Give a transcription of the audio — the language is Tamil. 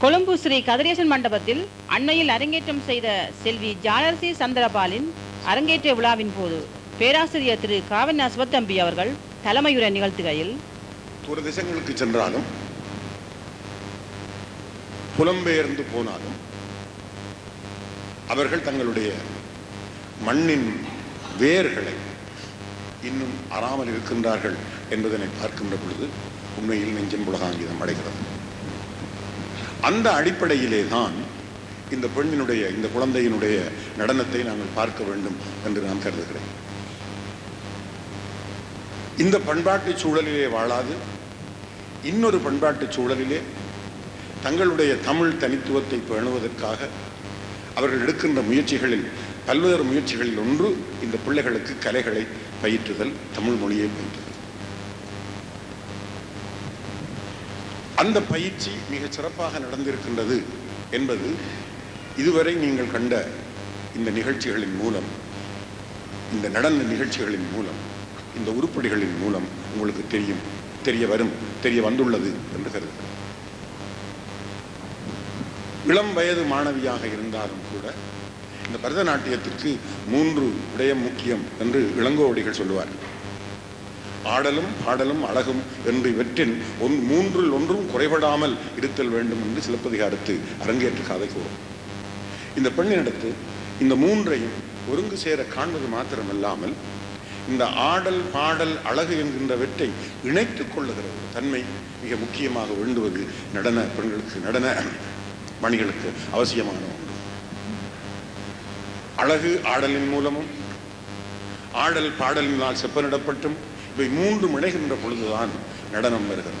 கொழும்பு ஸ்ரீ கதிரேசன் மண்டபத்தில் அண்மையில் அரங்கேற்றம் செய்த செல்வி ஜானர்சி சந்திரபாலின் அரங்கேற்ற விழாவின் போது பேராசிரியர் திரு காவண்ணா சிவத்தம்பி அவர்கள் தலைமையுரை நிகழ்த்துகையில் தூர தேசங்களுக்கு சென்றாலும் புலம்பெயர்ந்து போனாலும் அவர்கள் தங்களுடைய மண்ணின் வேர்களை இன்னும் அறாமல் இருக்கின்றார்கள் என்பதனை பார்க்கின்ற பொழுது உண்மையில் நெஞ்சம் புலகாங்கிதம் அடைகிறது. அந்த அடிப்படையிலே தான் இந்த பெண்ணினுடைய இந்த குழந்தையினுடைய நடனத்தை நாங்கள் பார்க்க வேண்டும் என்று நான் கருதுகிறேன். இந்த பண்பாட்டு சூழலிலே வாழாது. இன்னொரு பண்பாட்டு சூழலிலே தங்களுடைய தமிழ் தனித்துவத்தை பேணுவதற்காக அவர்கள் எடுக்கின்ற முயற்சிகளில் பல்வேறு முயற்சிகளில் ஒன்று இந்த பிள்ளைகளுக்கு கலைகளை பயிற்றுதல் தமிழ் மொழியை பயிற்றுதல். அந்த பயிற்சி மிகச் சிறப்பாக நடந்திருக்கின்றது என்பது இதுவரை நீங்கள் கண்ட இந்த நிகழ்ச்சிகளின் மூலம் இந்த நடன நிகழ்ச்சிகளின் மூலம் இந்த உருப்படிகளின் மூலம் உங்களுக்கு தெரியும் தெரிய வரும் தெரிய வந்துள்ளது என்று கருதுகிறேன். இளம் வயது மாணவியாக இருந்தாலும் கூட இந்த பரதநாட்டியத்திற்கு மூன்று விடயம் முக்கியம் என்று இளங்கோவடிகள் சொல்லுவார்கள். ஆடலும் பாடலும் அழகும் என்று இவற்றின் ஒன் மூன்றில் ஒன்றும் குறைபடாமல் இருத்தல் வேண்டும் என்று சிலப்பதிகாரத்து அரங்கேற்று காதை கூறும். இந்த பெண்ணினிடத்து இந்த மூன்றையும் ஒருங்கு சேர காண்பது மாத்திரமல்லாமல் இந்த ஆடல் பாடல் அழகு என்கின்றவற்றை இணைத்துக் கொள்ளுகிற ஒரு தன்மை மிக முக்கியமாக வேண்டுவது நடன பெண்களுக்கு நடன மணிகளுக்கு அவசியமான ஒன்று. அழகு ஆடலின் மூலமும் ஆடல் பாடலினால் செப்பனிடப்பட்டும் இவை மூன்று இணைகின்ற பொழுதுதான் நடனம் வருகிறது.